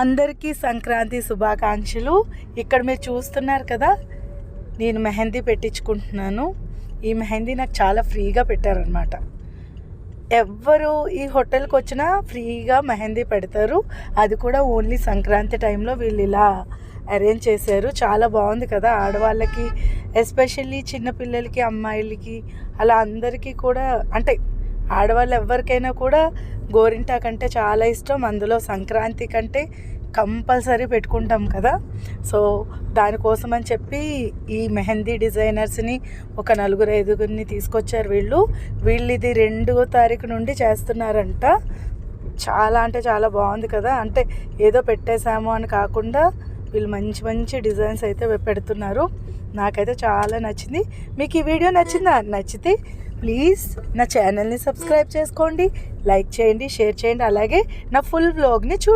అందరికీ సంక్రాంతి శుభాకాంక్షలు. ఇక్కడ మీరు చూస్తున్నారు కదా నేను మెహందీ పెట్టించుకుంటున్నాను. ఈ మెహందీ నాకు చాలా ఫ్రీగా పెట్టారనమాట ఎవ్వరు ఈ హోటల్కి వచ్చినా ఫ్రీగా మెహందీ పెడతారు. అది కూడా ఓన్లీ సంక్రాంతి టైంలో వీళ్ళు ఇలా అరేంజ్ చేశారు. చాలా బాగుంది కదా ఆడవాళ్ళకి ఎస్పెషల్లీ చిన్నపిల్లలకి అమ్మాయిలకి అలా అందరికీ కూడా అంటే ఆడవాళ్ళు ఎవరికైనా కూడా గోరింటాకు అంటే చాలా ఇష్టం. అందులో సంక్రాంతి కంటే కంపల్సరీ పెట్టుకుంటాం కదా. సో దానికోసం అని చెప్పి ఈ మెహందీ డిజైనర్స్ని ఒక నలుగురు ఐదుగురిని తీసుకొచ్చారు వీళ్ళు. వీళ్ళు ఇది రెండో తారీఖు నుండి చేస్తున్నారంట. చాలా అంటే చాలా బాగుంది కదా. అంటే ఏదో పెట్టేశాము అని కాకుండా వీళ్ళు మంచి మంచి డిజైన్స్ అయితే పెడుతున్నారు. నాకైతే చాలా నచ్చింది. మీకు ఈ వీడియో నచ్చిందా? నచ్చితే ప్లీజ్ నా ఛానల్ని సబ్స్క్రైబ్ చేసుకోండి లైక్ చేయండి షేర్ చేయండి అలాగే నా ఫుల్ వ్లాగ్ని చూడండి.